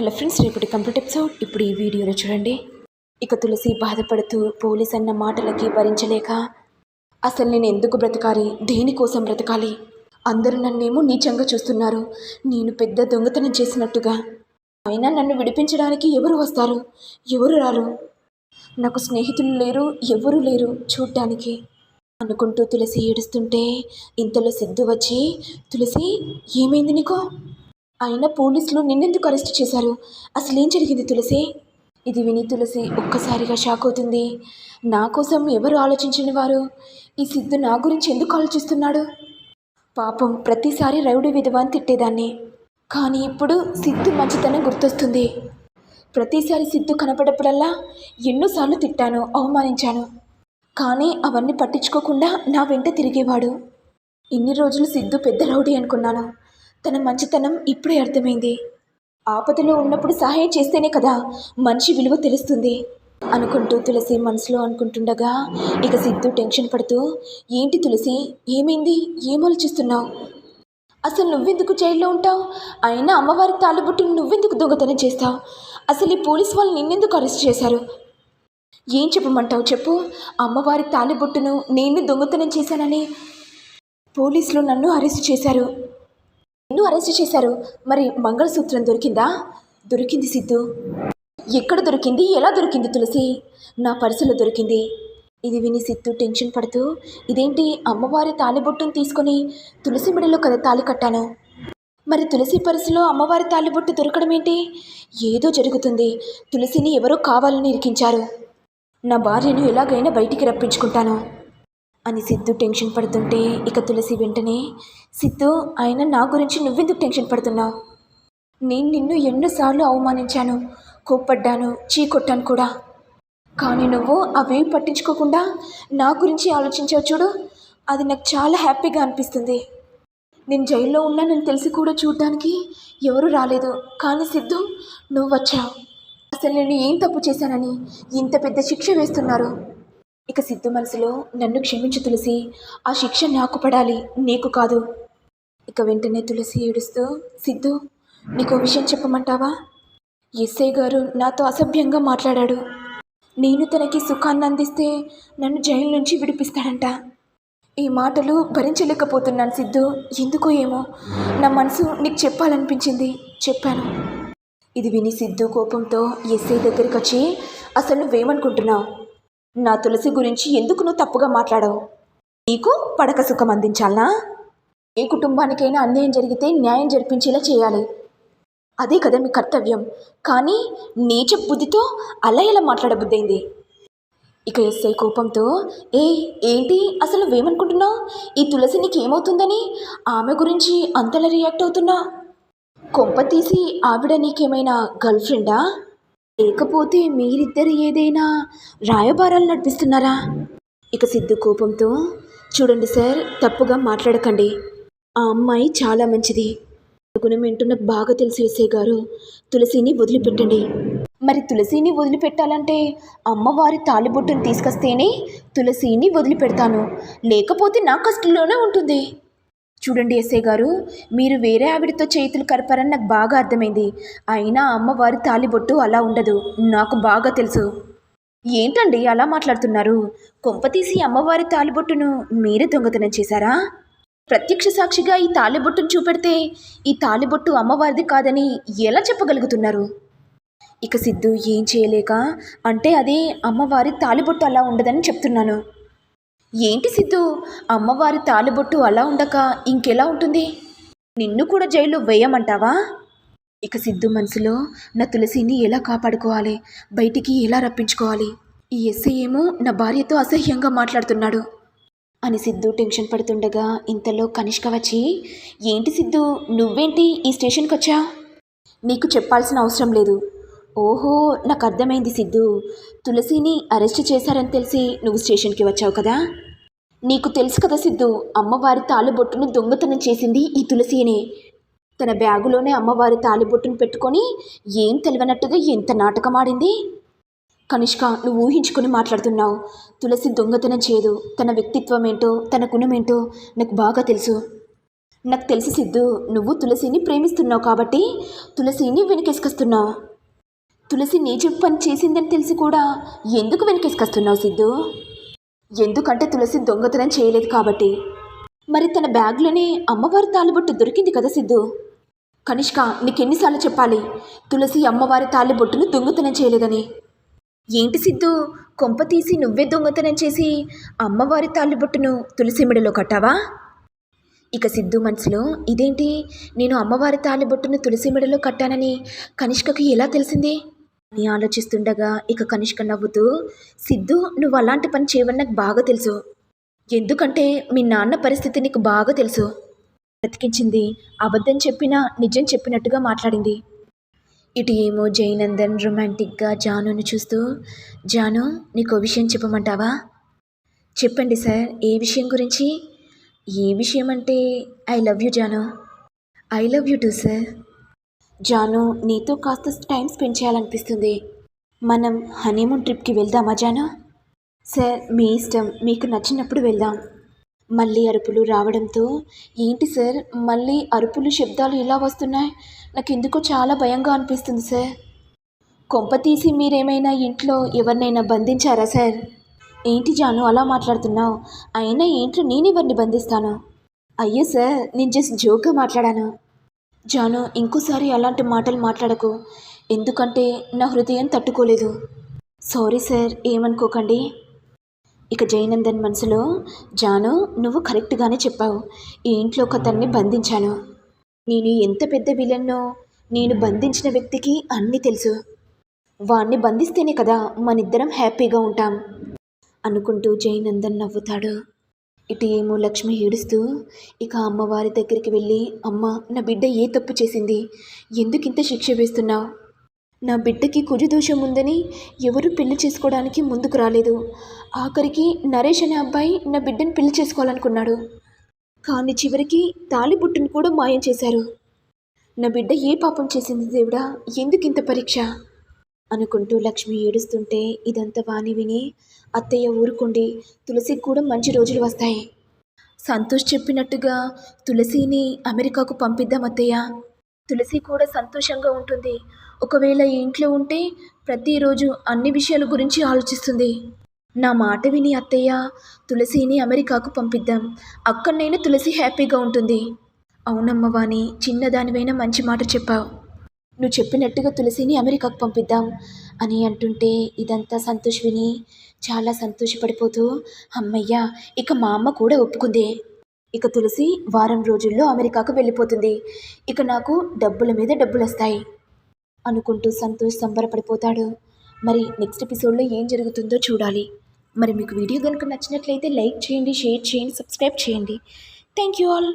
Hello friends రేపటి complete episode. ఇప్పుడు ఈ వీడియోలో చూడండి. ఇక తులసి బాధపడుతూ పోలీస్ అన్న మాటలకి భరించలేక అసలు నేను ఎందుకు బ్రతకాలి? దేనికోసం బ్రతకాలి? అందరూ నన్నేమో నీచంగా చూస్తున్నారు. నేను పెద్ద దొంగతనం చేసినట్టుగా. అయినా నన్ను విడిపించడానికి ఎవరు వస్తారు? ఎవరు రారు? నాకు స్నేహితులు లేరు ఎవరు లేరు చూడ్డానికి. అనుకుంటూ తులసి ఏడుస్తుంటే ఇంతలో సిద్ధు వచ్చి తులసి ఏమైంది నీకో? అయినా పోలీసులు నిన్నెందుకు అరెస్ట్ చేశారు? అసలు ఏం జరిగింది తులసి? ఇది విని తులసి ఒక్కసారిగా షాక్ అవుతుంది. నా కోసం ఎవరు ఆలోచించని వారు? ఈ సిద్ధు నా గురించి ఎందుకు ఆలోచిస్తున్నాడు? పాపం ప్రతిసారి రౌడీ విధవ అని తిట్టేదాన్ని. కానీ ఇప్పుడు సిద్ధు మంచితనం గుర్తొస్తుంది. ప్రతిసారి సిద్ధు కనపడప్పుడల్లా ఎన్నోసార్లు తిట్టాను అవమానించాను. కానీ అవన్నీ పట్టించుకోకుండా నా వెంట తిరిగేవాడు. ఇన్ని రోజులు సిద్ధు పెద్ద రౌడీ అనుకున్నాను. తన మంచితనం ఇప్పుడే అర్థమైంది. ఆపదలో ఉన్నప్పుడు సహాయం చేస్తేనే కదా మనిషి విలువ తెలుస్తుంది. అనుకుంటూ తులసి మనసులో అనుకుంటుండగా ఇక సిద్ధు టెన్షన్ పడుతూ ఏంటి తులసి ఏమైంది? ఏమాలోచిస్తున్నావు అసలు నువ్వెందుకు జైల్లో ఉంటావు? అయినా అమ్మవారి తాళిబుట్టును నువ్వెందుకు దొంగతనం చేస్తావు? అసలు ఈ పోలీస్ వాళ్ళు నిన్నెందుకు అరెస్ట్ చేశారు? ఏం చెప్పమంటావు చెప్పు? అమ్మవారి తాళిబొట్టును నేను దొంగతనం చేశానని పోలీసులు నన్ను అరెస్ట్ చేశారు. నిన్ను అరెస్ట్ చేశారు. మరి మంగళసూత్రం దొరికిందా? దొరికింది సిద్ధు. ఎక్కడ దొరికింది? ఎలా దొరికింది తులసి? నా పర్సులో దొరికింది. ఇది విని సిద్ధు టెన్షన్ పడుతూ ఇదేంటి అమ్మవారి తాలిబొట్టును తీసుకొని తులసి మెడలో కదా తాళి కట్టాను? మరి తులసి పర్సులో అమ్మవారి తాళిబొట్టు దొరకడం ఏంటి? ఏదో జరుగుతుంది. తులసిని ఎవరో కావాలని ఇరికించారు. నా భార్యను ఎలాగైనా బయటికి రప్పించుకుంటాను. అని సిద్ధు టెన్షన్ పడుతుంటే ఇక తులసి వెంటనే సిద్ధు ఆయన నా గురించి నువ్వెందుకు టెన్షన్ పడుతున్నావు? నేను నిన్ను ఎన్నోసార్లు అవమానించాను కోప్పడ్డాను చీకొట్టాను కూడా. కానీ నువ్వు అవేవి పట్టించుకోకుండా నా గురించి ఆలోచించావు చూడు. అది నాకు చాలా హ్యాపీగా అనిపిస్తుంది. నేను జైల్లో ఉన్నానని తెలిసి కూడా చూడడానికి ఎవరు రాలేదు. కానీ సిద్ధు నువ్వు వచ్చావు అసలు నేను ఏం తప్పు చేశానని ఇంత పెద్ద శిక్ష వేస్తున్నారు. ఇక సిద్ధు మనసులో నన్ను క్షమించు తులసి. ఆ శిక్ష నాకు పడాలి నీకు కాదు. ఇక వెంటనే తులసి ఏడుస్తూ సిద్ధు నీకు విషయం చెప్పమంటావా? ఎస్ఐ గారు నాతో అసభ్యంగా మాట్లాడాడు. నేను తనకి సుఖాన్ని అందిస్తే నన్ను జైలు నుంచి విడిపిస్తాడంట. ఈ మాటలు భరించలేకపోతున్నాను సిద్ధు. ఎందుకో ఏమో. నా మనసు నీకు చెప్పాలనిపించింది. చెప్పాను. ఇది విని సిద్ధు కోపంతో ఎస్ఐ దగ్గరికి వచ్చి అసలు నువ్వేమనుకుంటున్నావు? నా తులసి గురించి ఎందుకు నువ్వు తప్పుగా మాట్లాడావు? నీకు పడక సుఖం అందించాలనా? ఏ కుటుంబానికైనా అన్యాయం జరిగితే న్యాయం జరిపించేలా చేయాలి. అదే కదా మీ కర్తవ్యం. కానీ నీచ బుద్ధితో అలా ఎలా మాట్లాడబుద్దైంది ఇక ఎస్ఐ కోపంతో ఏ ఏంటి? అసలు నువ్వేమనుకుంటున్నావు? ఈ తులసి నీకు ఏమవుతుందని ఆమె గురించి అంతలా రియాక్ట్ అవుతున్నా? కొంప తీసి ఆవిడ నీకేమైనా గర్ల్ ఫ్రెండా? లేకపోతే మీరిద్దరు ఏదైనా రాయబారాలు నడిపిస్తున్నారా? ఇక సిద్ధు కోపంతో చూడండి సార్ తప్పుగా మాట్లాడకండి. ఆ అమ్మాయి చాలా మంచిది. గుణం ఏంటో నాకు బాగా తెలుసు ఎస్ఐ గారు. తులసిని వదిలిపెట్టండి. మరి తులసిని వదిలిపెట్టాలంటే అమ్మవారి తాలిబొట్టును తీసుకొస్తేనే తులసిని వదిలిపెడతాను. లేకపోతే నా కష్టంలోనే ఉంటుంది. చూడండి ఎస్ఐ గారు మీరు వేరే ఆవిడతో చేతులు కలపారని నాకు బాగా అర్థమైంది. అయినా అమ్మవారి తాళిబొట్టు అలా ఉండదు. నాకు బాగా తెలుసు. ఏంటండి అలా మాట్లాడుతున్నారు? కొంపతీసి అమ్మవారి తాళిబొట్టును మీరే దొంగతనం చేశారా? ప్రత్యక్ష సాక్షిగా ఈ తాలిబొట్టును చూపెడితే ఈ తాళిబొట్టు అమ్మవారిది కాదని ఎలా చెప్పగలుగుతున్నారు? ఇక సిద్ధు ఏం చేయలేక అంటే అదే అమ్మవారి తాళిబొట్టు అలా ఉండదని చెప్తున్నాను. ఏంటి సిద్ధు? అమ్మవారి తాలిబొట్టు అలా ఉండక ఇంకెలా ఉంటుంది? నిన్ను కూడా జైల్లో వేయమంటావా? ఇక సిద్ధు మనసులో నా తులసిని ఎలా కాపాడుకోవాలి? బయటికి ఎలా రప్పించుకోవాలి? ఈ ఎస్ఐ ఏమో నా భార్యతో అసహ్యంగా మాట్లాడుతున్నాడు. అని సిద్ధు టెన్షన్ పడుతుండగా ఇంతలో కనిష్క వచ్చి ఏంటి సిద్ధు నువ్వేంటి ఈ స్టేషన్కి వచ్చా నీకు చెప్పాల్సిన అవసరం లేదు. ఓహో నాకు అర్థమైంది సిద్ధు. తులసిని అరెస్ట్ చేశారని తెలిసి నువ్వు స్టేషన్కి వచ్చావు కదా? నీకు తెలుసు కదా సిద్ధు అమ్మవారి తాళిబొట్టును దొంగతనం చేసింది ఈ తులసినే తన బ్యాగులోనే అమ్మవారి తాలిబొట్టును పెట్టుకొని ఏం తెలియనట్టుగా ఎంత నాటకం ఆడింది? కనిష్క నువ్వు ఊహించుకొని మాట్లాడుతున్నావు. తులసి దొంగతనం చేయదు. తన వ్యక్తిత్వం ఏంటో తన గుణమేంటో నాకు బాగా తెలుసు. నాకు తెలిసి సిద్ధు నువ్వు తులసిని ప్రేమిస్తున్నావు కాబట్టి తులసిని వెనకేసుకొస్తున్నావు. తులసి నీ పని చేసిందని తెలిసి కూడా ఎందుకు వెనకేసుకొస్తున్నావు సిద్ధు? ఎందుకంటే తులసి దొంగతనం చేయలేదు కాబట్టి. మరి తన బ్యాగ్లోనే అమ్మవారి తాలిబొట్టు దొరికింది కదా సిద్ధు? కనిష్క నీకెన్నిసార్లు చెప్పాలి? తులసి అమ్మవారి తాలిబొట్టును దొంగతనం చేయలేదని. ఏంటి సిద్ధు? కొంప తీసి నువ్వే దొంగతనం చేసి అమ్మవారి తాలిబొట్టును తులసి మెడలో కట్టావా? ఇక సిద్ధు మనసులో ఇదేంటి? నేను అమ్మవారి తాలిబొట్టును తులసి మెడలో కట్టానని కనిష్కకి ఎలా తెలిసింది? అని ఆలోచిస్తుండగా ఇక కనిష్క నవ్వుతూ సిద్ధు నువ్వు అలాంటి పని చేయవని నాకు బాగా తెలుసు. ఎందుకంటే మీ నాన్న పరిస్థితి నీకు బాగా తెలుసు బ్రతికించింది. అబద్ధం చెప్పినా నిజం చెప్పినట్టుగా మాట్లాడింది. ఇటు ఏమో జయనందన్ రొమాంటిక్గా జానును చూస్తూ జాను నీకు విషయం చెప్పమంటావా? చెప్పండి సార్ ఏ విషయం గురించి? ఏ విషయం అంటే I love you Janu. I love you too sir. Janu నీతో కాస్త టైం స్పెండ్ చేయాలనిపిస్తుంది. మనం హనీమూన్ ట్రిప్కి వెళ్దామా జాను? సార్ మీ ఇష్టం. మీకు నచ్చినప్పుడు వెళ్దాం. మళ్ళీ అరుపులు రావడంతో ఏంటి సార్? మళ్ళీ అరుపులు శబ్దాలు ఇలా వస్తున్నాయి. నాకు ఎందుకో చాలా భయంగా అనిపిస్తుంది సార్. కొంప తీసి మీరేమైనా ఇంట్లో ఎవరినైనా బంధించారా సార్? ఏంటి జాను అలా మాట్లాడుతున్నావు? అయినా ఏంటో నేను ఎవరిని బంధిస్తాను? అయ్యో సార్ నేను జస్ట్ జోక్గా మాట్లాడాను. జాను ఇంకోసారి అలాంటి మాటలు మాట్లాడకు. ఎందుకంటే నా హృదయం తట్టుకోలేదు. సారీ సార్ ఏమనుకోకండి. ఇక జయనందన్ మనసులో జాను నువ్వు కరెక్ట్గానే చెప్పావు. ఈ ఇంట్లో ఒక అతన్ని బంధించాను. నేను ఎంత పెద్ద విలన్నో నేను బంధించిన వ్యక్తికి అన్నీ తెలుసు. వాణ్ణి బంధిస్తేనే కదా మనిద్దరం హ్యాపీగా ఉంటాం అనుకుంటూ జయనందన్ నవ్వుతాడు. ఇటు ఏమో లక్ష్మి ఏడుస్తూ ఇక అమ్మవారి దగ్గరికి వెళ్ళి అమ్మ నా బిడ్డ ఏ తప్పు చేసింది? ఎందుకింత శిక్ష వేస్తున్నావు? నా బిడ్డకి కుజదోషం ఉందని ఎవరు పెళ్ళి చేసుకోవడానికి ముందుకు రాలేదు. ఆఖరికి నరేష్ అనే అబ్బాయి నా బిడ్డను పెళ్ళి చేసుకోవాలనుకున్నాడు. కానీ చివరికి తాలిబుట్టును కూడా మాయం చేశారు. నా బిడ్డ ఏ పాపం చేసింది దేవుడా? ఎందుకింత పరీక్ష? అనుకుంటూ లక్ష్మి ఏడుస్తుంటే ఇదంతా వాణి విని అత్తయ్య ఊరుకుండి. తులసికి కూడా మంచి రోజులు వస్తాయి. సంతోష్ చెప్పినట్టుగా తులసిని అమెరికాకు పంపిద్దాం అత్తయ్య. తులసి కూడా సంతోషంగా ఉంటుంది. ఒకవేళ ఈ ఇంట్లో ఉంటే ప్రతిరోజు అన్ని విషయాల గురించి ఆలోచిస్తుంది. నా మాట విని అత్తయ్య తులసిని అమెరికాకు పంపిద్దాం. అక్కడనైనా తులసి హ్యాపీగా ఉంటుంది. అవునమ్మ వాణి చిన్నదానివైనా మంచి మాట చెప్పావు. నువ్వు చెప్పినట్టుగా తులసిని అమెరికాకు పంపిద్దాం అని అంటుంటే ఇదంతా సంతోష్ విని చాలా సంతోషపడిపోతూ అమ్మయ్య ఇక మా అమ్మ కూడా ఒప్పుకుంది. ఇక తులసి వారం రోజుల్లో అమెరికాకు వెళ్ళిపోతుంది. ఇక నాకు డబ్బుల మీద డబ్బులు వస్తాయి అనుకుంటూ సంతోష్ సంబరపడిపోతాడు. మరి నెక్స్ట్ ఎపిసోడ్లో ఏం జరుగుతుందో చూడాలి. మరి మీకు వీడియో కనుక నచ్చినట్లయితే లైక్ చేయండి షేర్ చేయండి సబ్స్క్రైబ్ చేయండి. Thank you all.